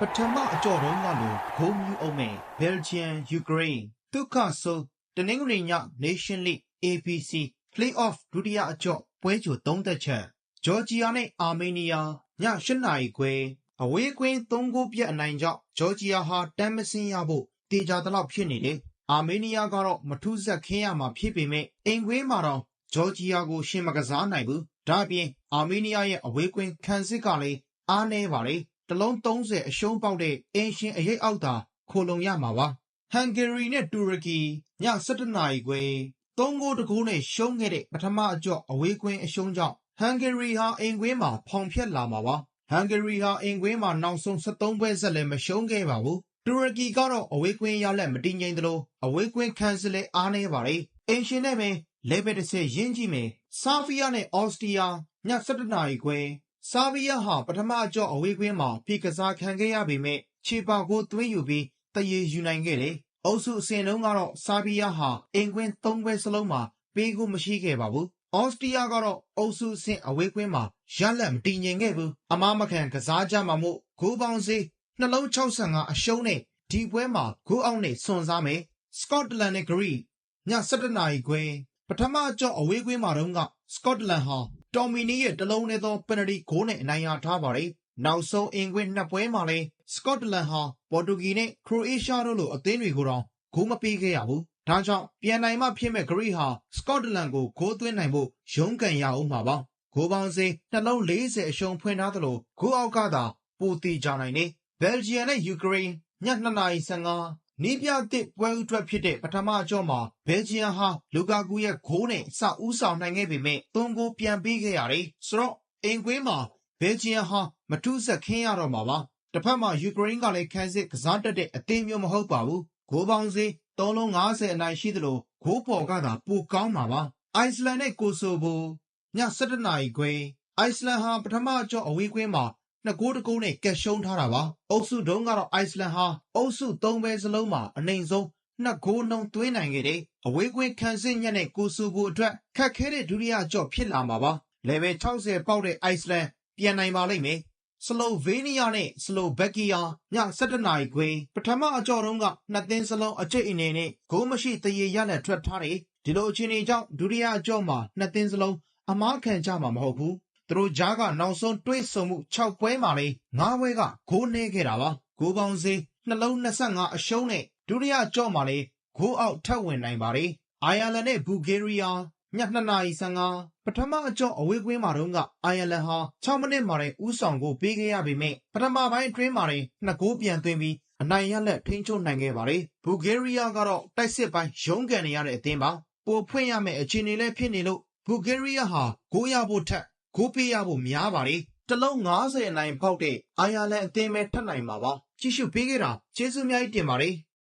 ပထမအကြော့တုန်းကလိုဂိုးမြူအောင်မဲ့ဘယ်ဂျီယမ်ယူကရိန်းဒုက္ခဆိုးတနင်္ဂနွေည Nation League ABC Playoff ဒုတိယအကြော့ပွဲကြိုသုံးသက်ချက်ဂျော်ဂျီယာနဲ့အာမေးနီးယားည၈နာရီခွဲအဝေးကွင်း၃ဂိုးပြတ်အနိုင်ကြောင့်ဂျော်ဂျီယာဟာတမ်းမစင်းရဖို့တေချာတလောက်ဖြစ်နေတယ်အာမေးနီးယားကတော့မထူးဆက်ခင်းရမှာဖြစ်ပေမဲ့အိမ်ကွင်းမှာတော့ဂျော်ဂျီယာကိုရှင်မကစားနိုင်ဘူးဒါအပြင်အာမေးနီးယားရဲ့အဝေးကွင်းခံစစ်ကလည်းအားနည်းပါလေ တလုံး 30 အရှုံးပေါက်တဲ့အင်ရှင်အရေးအောက်သာ ခိုလုံရမှာပါ ဟန်ဂေရီနဲ့ တူရကီည7နာရီခွဲ3ဂိုးတကူနဲ့ ရှုံးခဲ့တဲ့ ပထမအကြော့ အဝေးကွင်းအရှုံးကြောင့် ဟန်ဂေရီဟာ အိမ်ကွင်းမှာ ဖောင်ဖျက်လာမှာပါ ဟန်ဂေရီဟာ အိမ်ကွင်းမှာ နောက်ဆုံး73ပွဲဆက်လည်း မရှုံးခဲ့ပါဘူး တူရကီကတော့ အဝေးကွင်းရလက်မတည်ငြိမ်သလို အဝေးကွင်းခံစစ်လည်း အားနည်းပါလေအင်ရှင်နဲ့ပဲလေဘက်တစ်ဆက်ရင်းကြည့်မယ် ဆာဖီးယားနဲ့ အော်စတီးယားည7နာရီခွဲ ဆာဗီးယားဟာ ပထမအကြော့ အဝေးကွင်းမှာဖိကစားခံခဲ့ရပေမဲ့ခြေပါကိုသွင်းယူပြီးတရေယူနိုင်ခဲ့တယ်။အုပ်စုအစဉ်လုံးကတော့ ဆာဗီးယားဟာအင်ကွင်း ၃ ပွဲစလုံးမှာ ပေးကိုမရှိခဲ့ပါဘူး။အော်စတီးယားကတော့ အုပ်စုအဆင့် အဝေးကွင်းမှာ ရလက်မတည်ငြိမ်ခဲ့ဘူး။အမားမခံကစားကြမှာမို့ ဂိုးပေါင်းစေးနှလုံး65အရှုံးနဲ့ ဒီပွဲမှာ ဂိုးအောက်နဲ့ စွန်စားမယ်။စကော့တလန်နဲ့ ဂရိည7နာရီခွဲ ပထမအကြော့ အဝေးကွင်းမှာတော့ကစကော့တလန်ဟာ တော်မီနီရဲ့ တလုံးနဲ့သော ပယ်နတီဂိုးနဲ့ အနိုင်ရထားပါတယ်။နောက်ဆုံးအင်ကွင်းနှစ်ပွဲမှာလည်း စကော့တလန်ဟာ ပေါ်တူဂီနဲ့ ခရိုအေးရှားတို့လို အသင်းတွေကိုတောင် ဂိုးမပေးခဲ့ရဘူး။ဒါကြောင့် ပြန်နိုင်မှဖြစ်မဲ့ဂရိဟာ စကော့တလန်ကို ဂိုးသွင်းနိုင်ဖို့ ရုန်းကန်ရအောင်မှာပါ။ဂိုးပေါင်းစင်းနှလုံး40အရှုံးဖွင့်ထားသလို ဂိုးအောက်ကသာ ပိုတီကြနိုင်နေ။ဘယ်ဂျီယမ်နဲ့ ယူကရိန်းည2:15နီး ပြတစ်ပွဲဥထွက်ဖြစ်တဲ့ ပထမအကြော့မှာ ဘယ်ဂျီယမ်ဟာ လူကာကူရဲ့ဂိုးနဲ့ စဦးဆောင်နိုင်ခဲ့ပေမဲ့၃ဂိုး ပြန်ပေးခဲ့ရတယ်။ဆိုတော့အင်ကွင်းမှာ ဘယ်ဂျီယမ်ဟာ မထူးဆက်ခင်းရတော့မှာပါ။တစ်ဖက်မှာ ယူကရိန်းကလည်းခန်းစစ်ကစားတတ်တဲ့ အသင်းမျိုး မဟုတ်ပါဘူး။ဂိုးပေါင်းစေး ၃ လုံး50အနိုင်ရှိသလို ဂိုးပေါ်ကသာ ပိုကောင်းမှာပါ။အိုက်စလန်နဲ့ ကိုဆိုဗိုည7နာရီခွဲ အိုက်စလန်ဟာ ပထမအကြော့ အဝေးကွင်းမှာ နှစ်ကိုးတကုန်းနဲ့ ကက်ရှုံးထားတာပါ။အုပ်စုတုန်းကတော့ အိုက်စလန်ဟာ အုပ်စု ၃ပဲစလုံးမှာ အနိုင်ဆုံးနှစ်ဂိုးနှုန်းသွင်းနိုင်ခဲ့တယ်။အဝေးကွင်း ခံစစ်ညက်နဲ့ ကိုဆူဘူအတွက် ခက်ခဲတဲ့ ဒုတိယကြော့ ဖြစ်လာမှာပါ။ level 60ပေါက်တဲ့ အိုက်စလန် ပြန်နိုင်ပါလိမ့်မယ်။ဆလိုဗေးနီးယားနဲ့ဆလိုဘက်ကီယာည7နာရီခွဲ ပထမအကြော့တုန်းကနှစ်သင်းစလုံး အကျိတ်အနေနဲ့ ဂိုးမရှိတရေရလက်ထွက်ထားတယ်။ဒီလိုအခြေအနေကြောင့် ဒုတိယအကြော့မှာနှစ်သင်းစလုံး အမားခံကြမှာ မဟုတ်ဘူး သူတို့ကြားက နောက်ဆုံးတွေ့ဆုံမှု6ပွဲမှာလေ9ပွဲက ဂိုးနှဲခဲ့တာပါ ဂိုးပေါင်းစေးနှလုံး25အရှုံးနဲ့ ဒုတိယကြော့မှာလေဂိုးအောက်ထပ်ဝင်နိုင်ပါတယ် အိုင်ယာလန်နဲ့ ဘူဂေးရီးယားည2:15ပထမအကြော့ အဝေးကွင်းမှာတော့ကအိုင်ယာလန်ဟာ6မိနစ်မှာတင် ဦးဆောင်ကိုပေးခဲ့ရပေမဲ့ပထမပိုင်းအတွင်းမှာတင်နှစ်ဂိုး ပြန်သွင်းပြီး အနိုင်ရလက်ထိန်းချုပ်နိုင်ခဲ့ပါတယ် ဘူဂေးရီးယားကတော့ တိုက်စစ်ပိုင်း ရုန်းကန်နေရတဲ့အသင်းပါ ပိုဖွင့်ရမယ့် အခြေအနေလည်း ဖြစ်နေလို့ ဘူဂေးရီးယားဟာ ဂိုးရဖို့ထက် ဂိုးပေးရဖို့များပါတယ်တလုံး90အနိုင်ပေါက်တဲ့အိုင်ယာလန်အသင်းပဲထပ်နိုင်မှာပါကြည့်ရှုပေးခဲ့တာကျေးဇူးအများကြီးတင်ပါတယ်